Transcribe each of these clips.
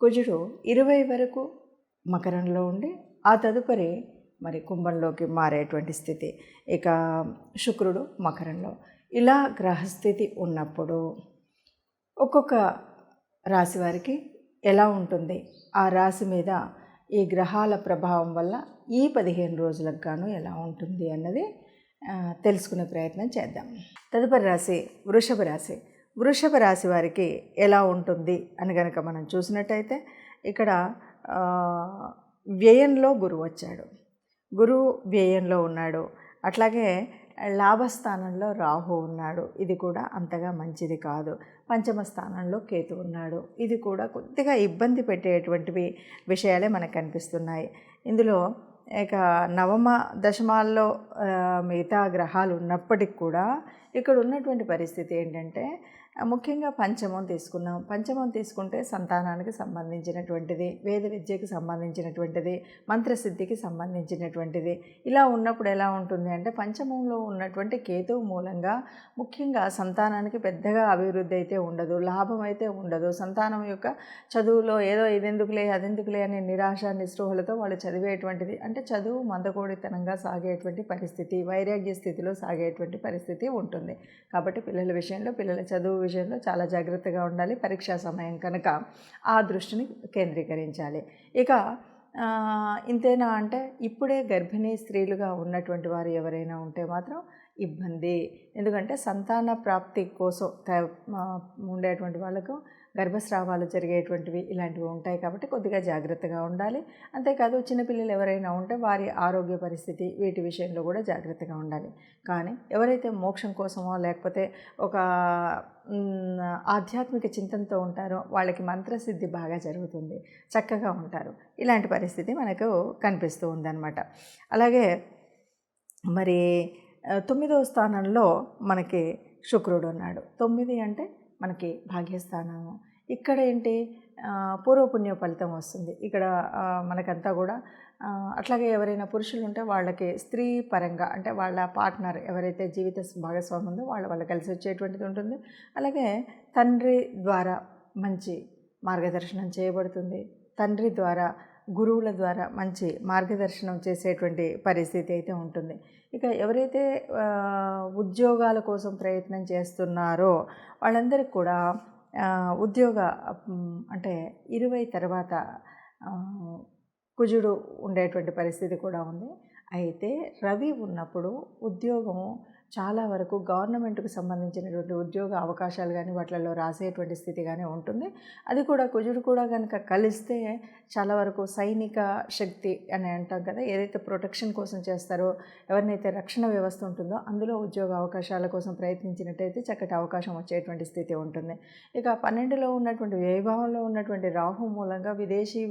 కుజుడు ఇరవై వరకు మకరంలో ఉండి ఆ తదుపరి మరి కుంభంలోకి మారేటువంటి స్థితి. ఇక శుక్రుడు మకరంలో. ఇలా గ్రహస్థితి ఉన్నప్పుడు ఒక్కొక్క రాశి వారికి ఎలా ఉంటుంది? ఆ రాశి మీద ఈ గ్రహాల ప్రభావం వల్ల ఈ పదిహేను రోజులకు గాను ఎలా ఉంటుంది అన్నది తెలుసుకునే ప్రయత్నం చేద్దాం. తదుపరి రాశి వృషభ రాశి. వృషభ రాశి వారికి ఎలా ఉంటుంది అని కనుక మనం చూసినట్టయితే ఇక్కడ వ్యయంలో గురువు వచ్చాడు. గురువు వ్యయంలో ఉన్నాడు. అట్లాగే లాభస్థానంలో రాహు ఉన్నాడు. ఇది కూడా అంతగా మంచిది కాదు. పంచమ స్థానంలో కేతు ఉన్నాడు. ఇది కూడా కొద్దిగా ఇబ్బంది పెట్టేటువంటివి విషయాలే మనకు కనిపిస్తున్నాయి. ఇందులో ఇక నవమ దశమాల్లో మిగతా గ్రహాలు ఉన్నప్పటికి కూడా ఇక్కడ ఉన్నటువంటి పరిస్థితి ఏంటంటే ముఖ్యంగా పంచమం తీసుకున్నాం. పంచమం తీసుకుంటే సంతానానికి సంబంధించినటువంటిది వేద విద్యకి సంబంధించినటువంటిది మంత్రసిద్ధికి సంబంధించినటువంటిది. ఇలా ఉన్నప్పుడు ఎలా ఉంటుంది అంటే పంచమంలో ఉన్నటువంటి కేతువు మూలంగా ముఖ్యంగా సంతానానికి పెద్దగా అభివృద్ధి అయితే ఉండదు లాభం అయితే ఉండదు. సంతానం యొక్క చదువులో ఏదో ఇదెందుకులే అదెందుకులే అనే నిరాశ నిస్పృహలతో వాళ్ళు చదివేటువంటిది. అంటే చదువు మందకోడితనంగా సాగేటువంటి పరిస్థితి వైరాగ్య స్థితిలో సాగేటువంటి పరిస్థితి ఉంటుంది. కాబట్టి పిల్లల విషయంలో పిల్లల చదువు విషయంలో చాలా జాగ్రత్తగా ఉండాలి. పరీక్షా సమయం కనుక ఆ దృష్టిని కేంద్రీకరించాలి. ఇక ఇంతేనా అంటే ఇప్పుడే గర్భిణీ స్త్రీలుగా ఉన్నటువంటి వారు ఎవరైనా ఉంటే మాత్రం ఇబ్బంది. ఎందుకంటే సంతాన ప్రాప్తి కోసం ఉండేటువంటి వాళ్ళకు గర్భస్రావాలు జరిగేటువంటివి ఇలాంటివి ఉంటాయి కాబట్టి కొద్దిగా జాగ్రత్తగా ఉండాలి. అంతేకాదు చిన్నపిల్లలు ఎవరైనా ఉంటే వారి ఆరోగ్య పరిస్థితి వీటి విషయంలో కూడా జాగ్రత్తగా ఉండాలి. కానీ ఎవరైతే మోక్షం కోసమో లేకపోతే ఒక ఆధ్యాత్మిక చింతనతో ఉంటారో వాళ్ళకి మంత్రసిద్ధి బాగా జరుగుతుంది. చక్కగా ఉంటారు. ఇలాంటి పరిస్థితి మనకు కనిపిస్తూ ఉందన్నమాట. అలాగే మరి తొమ్మిదవ స్థానంలో మనకి శుక్రుడు ఉన్నాడు. తొమ్మిది అంటే మనకి భాగ్యస్థానము. ఇక్కడ ఏంటి? పూర్వపుణ్య ఫలితం వస్తుంది. ఇక్కడ మనకంతా కూడా అట్లాగే ఎవరైనా పురుషులు ఉంటే వాళ్ళకి స్త్రీ పరంగా అంటే వాళ్ళ పార్ట్నర్ ఎవరైతే జీవిత భాగస్వామి ఉందో వాళ్ళ వాళ్ళు కలిసి వచ్చేటువంటిది ఉంటుంది. అలాగే తండ్రి ద్వారా మంచి మార్గదర్శనం చేయబడుతుంది. తండ్రి ద్వారా గురువుల ద్వారా మంచి మార్గదర్శనం చేసేటువంటి పరిస్థితి అయితే ఉంటుంది. ఇక ఎవరైతే ఉద్యోగాల కోసం ప్రయత్నం చేస్తున్నారో వాళ్ళందరికీ కూడా ఉద్యోగ అంటే ఇరవై తర్వాత కుజుడు ఉండేటువంటి పరిస్థితి కూడా ఉంది. అయితే రవి ఉన్నప్పుడు ఉద్యోగం చాలా వరకు గవర్నమెంట్కు సంబంధించినటువంటి ఉద్యోగ అవకాశాలు కానీ వాటిలలో రాసేటువంటి స్థితి కానీ ఉంటుంది. అది కూడా కుజుడు కూడా కనుక కలిస్తే చాలా వరకు సైనిక శక్తి అని అంటాం కదా ఏదైతే ప్రొటెక్షన్ కోసం చేస్తారో ఎవరినైతే రక్షణ వ్యవస్థ ఉంటుందో అందులో ఉద్యోగ అవకాశాల కోసం ప్రయత్నించినట్టయితే చక్కటి అవకాశం వచ్చేటువంటి స్థితి ఉంటుంది. ఇక పన్నెండులో ఉన్నటువంటి వైభవంలో ఉన్నటువంటి రాహు మూలంగా విదేశీ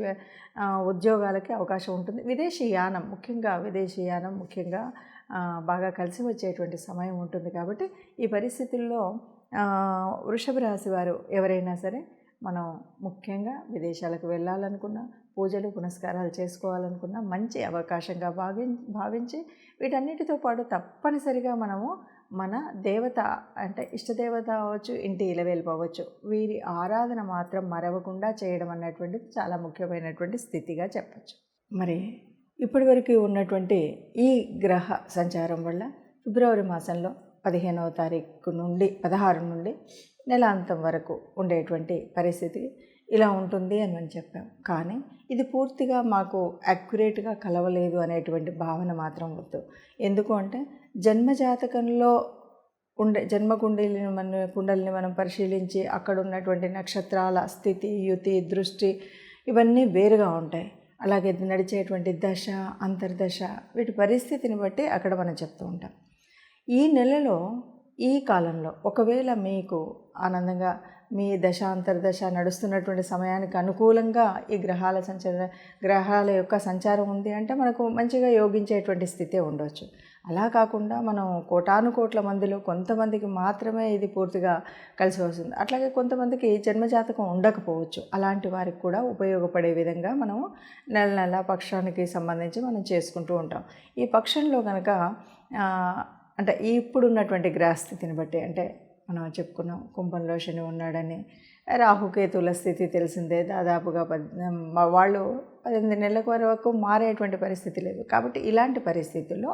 ఉద్యోగాలకి అవకాశం ఉంటుంది. విదేశీ యానం ముఖ్యంగా విదేశీ యానం ముఖ్యంగా బాగా కలిసి వచ్చేటువంటి సమయం ఉంటుంది కాబట్టి ఈ పరిస్థితుల్లో వృషభ రాశి వారు ఎవరైనా సరే మనం ముఖ్యంగా విదేశాలకు వెళ్ళాలనుకున్నా పూజలు పునస్కారాలు చేసుకోవాలనుకున్నా మంచి అవకాశంగా భావి భావించి వీటన్నిటితో పాటు తప్పనిసరిగా మనము మన దేవత అంటే ఇష్టదేవత అవ్వచ్చు ఇంటి ఇలవేల్పు అవ్వచ్చు వీరి ఆరాధన మాత్రం మరవకుండా చేయడం అన్నటువంటిది చాలా ముఖ్యమైనటువంటి స్థితిగా చెప్పచ్చు. మరి ఇప్పటివరకు ఉన్నటువంటి ఈ గ్రహ సంచారం వల్ల ఫిబ్రవరి మాసంలో పదిహేనవ తారీఖు నుండి పదహారు నుండి నెలాంతం వరకు ఉండేటువంటి పరిస్థితి ఇలా ఉంటుంది అని మనం చెప్పాం. కానీ ఇది పూర్తిగా మాకు అక్యురేట్గా కలవలేదు అనేటువంటి భావన మాత్రం వద్దు. ఎందుకు అంటే జన్మజాతకంలో ఉండే జన్మ కుండలిని మన కుండలిని మనం పరిశీలించి అక్కడ ఉన్నటువంటి నక్షత్రాల స్థితి యుతి దృష్టి ఇవన్నీ వేరుగా ఉంటాయి. అలాగే నడిచేటువంటి దశ అంతర్దశ వీటి పరిస్థితిని బట్టి అక్కడ మనం చెప్తూ ఉంటాం. ఈ నెలలో ఈ కాలంలో ఒకవేళ మీకు ఆనందంగా మీ దశ అంతర్దశ నడుస్తున్నటువంటి సమయానికి అనుకూలంగా ఈ గ్రహాల సంచ గ్రహాల యొక్క సంచారం ఉంది అంటే మనకు మంచిగా యోగించేటువంటి స్థితే ఉండవచ్చు అలా కాకుండా మనం కోటాను కోట్ల మందిలో కొంతమందికి మాత్రమే ఇది పూర్తిగా కలిసి వస్తుంది. అట్లాగే కొంతమందికి జన్మజాతకం ఉండకపోవచ్చు. అలాంటి వారికి కూడా ఉపయోగపడే విధంగా మనం నెల నెల పక్షానికి సంబంధించి మనం చేసుకుంటూ ఉంటాం. ఈ పక్షంలో కనుక అంటే ఇప్పుడున్నటువంటి గ్రహస్థితిని బట్టి అంటే మనం చెప్పుకున్నాం కుంభంలో శని ఉన్నాడని రాహుకేతుల స్థితి తెలిసిందే. దాదాపుగా పద్ వాళ్ళు పద్దెనిమిది నెలల వరకు మారేటువంటి పరిస్థితి లేదు. కాబట్టి ఇలాంటి పరిస్థితుల్లో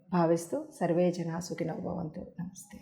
భావిస్తూ సర్వే జనా సుఖినో భవంతు. నమస్తే.